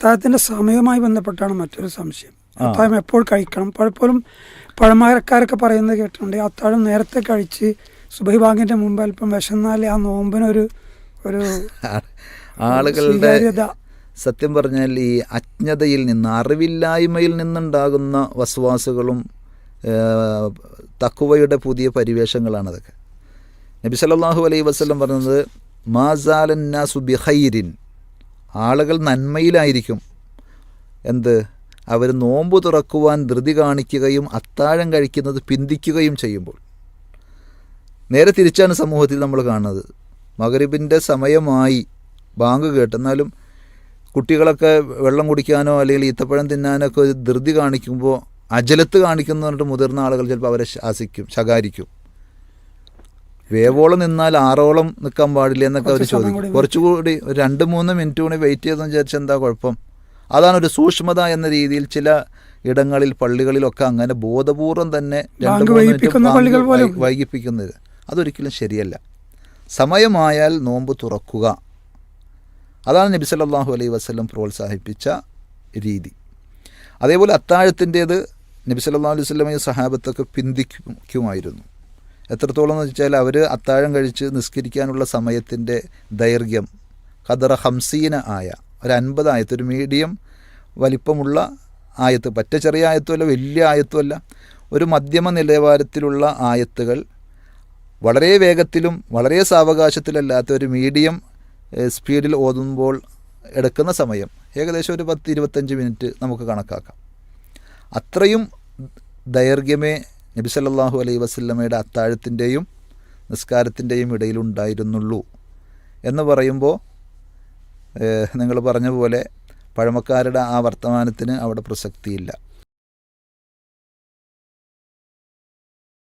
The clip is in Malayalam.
അത്താഴത്തിന്റെ സമയവുമായി ബന്ധപ്പെട്ടാണ് മറ്റൊരു സംശയം. അത്താഴം എപ്പോൾ കഴിക്കണം? പലപ്പോഴും പഴമക്കാരൊക്കെ പറയുന്നത് കേട്ടിട്ടുണ്ട്. അത്താഴം നേരത്തെ കഴിച്ച് സുബൈ ബാങ്കിന്റെ മുമ്പ് അല്പം വിശന്നാൽ ആ നോമ്പിനൊരു ഒരു ആളുകളുടെ സത്യം പറഞ്ഞാൽ ഈ അജ്ഞതയിൽ നിന്ന് അറിവില്ലായ്മയിൽ നിന്നുണ്ടാകുന്ന വസ്വാസുകളും തക്കുവയുടെ പുതിയ പരിവേഷങ്ങളാണ് അതൊക്കെ നബി സല്ലല്ലാഹു അലൈഹി വസല്ലം പറഞ്ഞത് മാസാലന്നാസു ബിഹൈരിൻ ആളുകൾ നന്മയിലായിരിക്കും. എന്ത്? അവർ നോമ്പ് തുറക്കുവാൻ ധൃതി കാണിക്കുകയും അത്താഴം കഴിക്കുന്നത് പിന്തിക്കുകയും ചെയ്യുമ്പോൾ. നേരെ തിരിച്ചാണ് സമൂഹത്തിൽ നമ്മൾ കാണുന്നത്. മകരിബിന്റെ സമയമായി ബാങ്ക് കേട്ടെന്നാലും കുട്ടികളൊക്കെ വെള്ളം കുടിക്കാനോ അല്ലെങ്കിൽ ഈത്തപ്പഴം തിന്നാനോ ഒക്കെ ധൃതി കാണിക്കുമ്പോൾ അജലത്ത് കാണിക്കുന്നു മുതിർന്ന ആളുകൾ ചിലപ്പോൾ അവരെ ശാസിക്കും ശകാരിക്കും. വേവോളം നിന്നാൽ ആറോളം നിൽക്കാൻ പാടില്ല എന്നൊക്കെ അവർ ചോദിക്കും. കൂടി കുറച്ചുകൂടി ഒരു രണ്ട് മൂന്ന് മിനിറ്റ് കൂടി വെയിറ്റ് ചെയ്തെന്ന് വിചാരിച്ചാൽ എന്താ കുഴപ്പം? അതാണ് ഒരു സൂക്ഷ്മത എന്ന രീതിയിൽ ചില ഇടങ്ങളിൽ പള്ളികളിലൊക്കെ അങ്ങനെ ബോധപൂർവം തന്നെ രണ്ട് മിനിറ്റ് വൈകിപ്പിക്കുന്നത്. അതൊരിക്കലും ശരിയല്ല. സമയമായാൽ നോമ്പ് തുറക്കുക. അതാണ് നബി സല്ലല്ലാഹു അലൈഹി വസ്ലം പ്രോത്സാഹിപ്പിച്ച രീതി. അതേപോലെ അത്താഴത്തിന്റേത് നബി സല്ലല്ലാഹു അലൈഹി വസ്ലമയും സഹാബത്തൊക്കെ പിന്തിക്കുമായിരുന്നു എത്രത്തോളം എന്ന് വെച്ചാൽ അവർ അത്താഴം കഴിച്ച് നിസ്കരിക്കാനുള്ള സമയത്തിന്റെ ദൈർഘ്യം ഖദറ ഹംസീന ആയ ഒരു അൻപത് ആയത്ത് ഒരു മീഡിയം വലിപ്പമുള്ള ആയത്ത് പറ്റ ചെറിയ ആയത്തുമല്ല വലിയ ആയത്തുമല്ല ഒരു മധ്യമ നിലവാരത്തിലുള്ള ആയത്തുകൾ വളരെ വേഗത്തിലും വളരെ സാവകാശത്തിലല്ലാത്ത ഒരു മീഡിയം സ്പീഡിൽ ഓതുമ്പോൾ എടുക്കുന്ന സമയം ഏകദേശം ഒരു പത്ത് ഇരുപത്തഞ്ച് മിനിറ്റ് നമുക്ക് കണക്കാക്കാം. അത്രയും ദൈർഘ്യമേ നബി സല്ലല്ലാഹു അലൈഹി വസല്ലമയുടെ അത്താഴത്തിന്റെയും നിസ്കാരത്തിന്റെയും ഇടയിലുണ്ടായിരുന്നുള്ളൂ എന്ന് പറയുമ്പോൾ നിങ്ങൾ പറഞ്ഞ പോലെ പഴമക്കാരുടെ ആ വർത്തമാനത്തിന് അവിടെ പ്രസക്തിയില്ല.